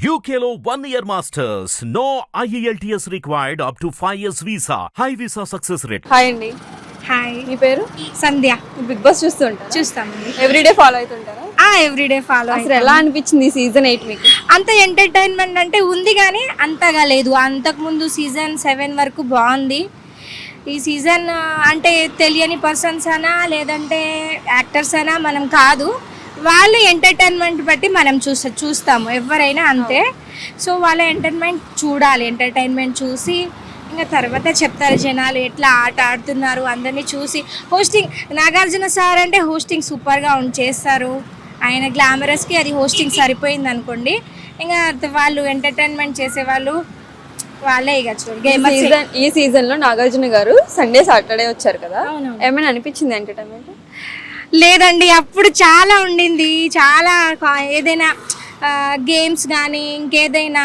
One year masters. No E IELTS required up to 5 years visa. High visa success rate. Hi అండి. Hi మీ పేరు? Sandhya. Bigg Boss చూస్తుంటారా? చూస్తామండి. Everyday follow అవుతుంటారా ఆ everyday follow అసలు ఎలా అనిపించింది ఈ సీజన్ ఎయిట్ మీకు? అంత ఎంటర్టైన్మెంట్ అంటే ఉంది కానీ అంతగా లేదు. అంతకుముందు సీజన్ సెవెన్ వరకు బాగుంది. ఈ సీజన్ అంటే తెలియని పర్సన్స్ అనా లేదంటే యాక్టర్స్ అనా మనం కాదు. వాళ్ళు ఎంటర్టైన్మెంట్ బట్టి మనం చూస్తా చూస్తాము ఎవరైనా అంతే. సో వాళ్ళ ఎంటర్టైన్మెంట్ చూడాలి ఎంటర్టైన్మెంట్ చూసి ఇంకా తర్వాత చెప్తారు జనాలు ఎట్లా ఆట ఆడుతున్నారు అందరినీ చూసి. హోస్టింగ్ నాగార్జున సార్ అంటే హోస్టింగ్ సూపర్గా చేస్తారు. ఆయన గ్లామరస్కి అది హోస్టింగ్ సరిపోయింది అనుకోండి ఇంకా వాళ్ళు ఎంటర్టైన్మెంట్ చేసేవాళ్ళు వాళ్ళే ఇక చూడు గేమర్స్ సీజన్ ఈ సీజన్లో నాగార్జున గారు సండే సాటర్డే వచ్చారు కదా. ఏమైనా అనిపించింది ఎంటర్టైన్మెంట్ లేదండి అప్పుడు చాలా ఉండింది. చాలా ఏదైనా గేమ్స్ కానీ ఇంకేదైనా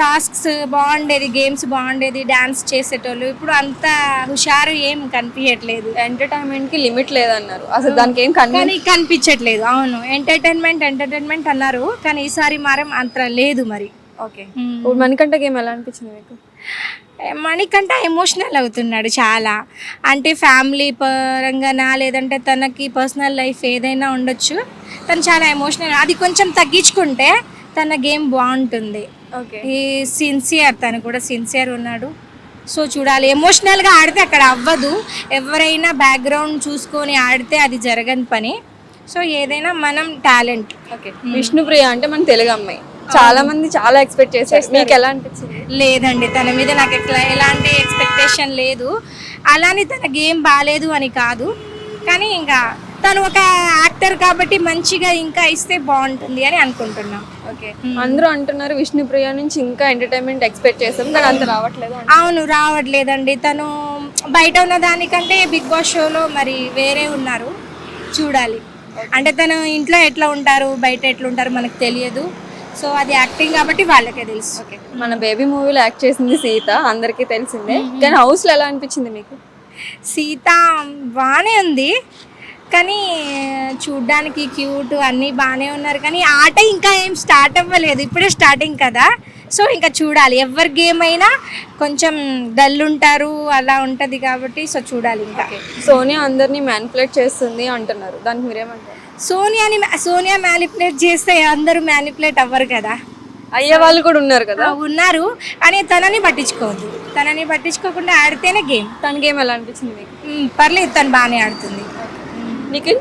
టాస్క్స్ బాగుండేది గేమ్స్ బాగుండేది డ్యాన్స్ చేసేటోళ్ళు. ఇప్పుడు అంత హుషారు ఏం కనిపించట్లేదు ఎంటర్టైన్మెంట్కి లిమిట్ లేదన్నారు. అసలు దానికి ఏం కానీ కనిపించట్లేదు. అవును. ఎంటర్టైన్మెంట్ ఎంటర్టైన్మెంట్ అన్నారు. కానీ ఈసారి మారం అంత లేదు మరి. ఓకే. ఇప్పుడు మణికంఠ గేమ్ ఎలా అనిపించింది మీకు? మణికంట ఎమోషనల్ అవుతున్నాడు చాలా. అంటే ఫ్యామిలీ పరంగానా లేదంటే తనకి పర్సనల్ లైఫ్ ఏదైనా ఉండొచ్చు. తను చాలా ఎమోషనల్ అది కొంచెం తగ్గించుకుంటే తన గేమ్ బాగుంటుంది. ఓకే. ఈ సిన్సియర్ తను కూడా సిన్సియర్ ఉన్నాడు. సో చూడాలి ఎమోషనల్గా ఆడితే అక్కడ అవ్వదు. ఎవరైనా బ్యాక్గ్రౌండ్ చూసుకొని ఆడితే అది జరగని పని. సో ఏదైనా మనం టాలెంట్ ఓకే. విష్ణుప్రియ అంటే మన తెలుగు అమ్మాయి చాలా మంది చాలా ఎక్స్పెక్ట్ చేశారు. మీకు ఎలా అనిపించింది? లేదండి తన మీద నాకు ఎట్లా ఎలాంటి ఎక్స్పెక్టేషన్ లేదు. అలానే తన గేమ్ బాగాలేదు అని కాదు. కానీ ఇంకా తను ఒక యాక్టర్ కాబట్టి మంచిగా ఇంకా ఇస్తే బాగుంటుంది అని అనుకుంటున్నాం. ఓకే అందరూ అంటున్నారు విష్ణుప్రియ నుంచి ఇంకా ఎంటర్టైన్మెంట్ ఎక్స్పెక్ట్ చేస్తాం కానీ అంత రావట్లేదు. అవును రావట్లేదండి. తను బయట ఉన్న దానికంటే బిగ్ బాస్ షోలో మరి వేరే ఉన్నారు. చూడాలి. అంటే తను ఇంట్లో ఎట్లా ఉంటారు బయట ఎట్లా ఉంటారు మనకు తెలియదు. సో అది యాక్టింగ్ కాబట్టి వాళ్ళకే తెలుసు. ఓకే. మన బేబీ మూవీలో యాక్ట్ చేసింది సీత అందరికీ తెలిసిందే. కానీ హౌస్లో ఎలా అనిపించింది మీకు? సీత బాగానే ఉంది. కానీ చూడ్డానికి క్యూట్ అన్నీ బాగానే ఉన్నారు. కానీ ఆట ఇంకా ఏం స్టార్ట్ అవ్వలేదు. ఇప్పుడే స్టార్టింగ్ కదా. సో ఇంకా చూడాలి. ఎవరి గేమ్ అయినా కొంచెం డల్ ఉంటారు అలా ఉంటుంది కాబట్టి సో చూడాలి ఇంకా. సోనియా అందరినీ మ్యానిపులేట్ చేస్తుంది అంటున్నారు. దానికి మీరేమంటారు? సోనియాని సోనియా మ్యానిపులేట్ చేస్తే అందరూ మ్యానిపులేట్ అవ్వరు కదా. అయ్యే వాళ్ళు కూడా ఉన్నారు కదా? ఉన్నారు. కానీ తనని పట్టించుకోవద్దు. తనని పట్టించుకోకుండా ఆడితేనే గేమ్ తన గేమ్ ఎలా అనిపించింది మీకు? పర్లేదు తను బాగానే ఆడుతుంది. నిఖిల్?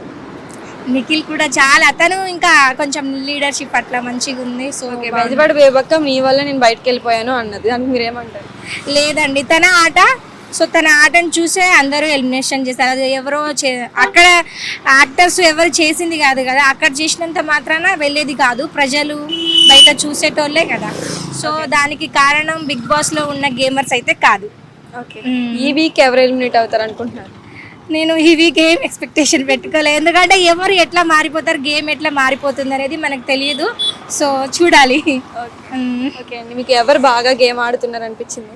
నిఖిల్ కూడా చాలా తను ఇంకా కొంచెం లీడర్షిప్ అట్లా మంచిగా ఉంది సో బెజవాడ బేబక్క మీ వల్ల నేను బయటకు వెళ్ళిపోయాను అన్నది. దానికి మీరేమంటారు? లేదండి తన ఆట సో తన ఆటను చూసే అందరూ ఎలిమినేషన్ చేస్తారు అది ఎవరో చే- అక్కడ యాక్టర్స్ ఎవరు చేసింది కాదు కదా అక్కడ చేసినంత మాత్రాన వెళ్ళేది కాదు. ప్రజలు బయట చూసేటోళ్ళే కదా. సో దానికి కారణం బిగ్ బాస్లో ఉన్న గేమర్స్ అయితే కాదు. ఓకే ఈ వీక్ ఎవరు ఎలిమినేట్ అవుతారు అనుకుంటున్నారు నేను ఈ వీక్ ఏం ఎక్స్పెక్టేషన్ పెట్టుకోలేదు. ఎందుకంటే ఎవరు ఎట్లా మారిపోతారు గేమ్ ఎట్లా మారిపోతుంది అనేది మనకు తెలియదు సో చూడాలి. ఓకే అండి. మీకు ఎవరు బాగా గేమ్ ఆడుతున్నారు అనిపించింది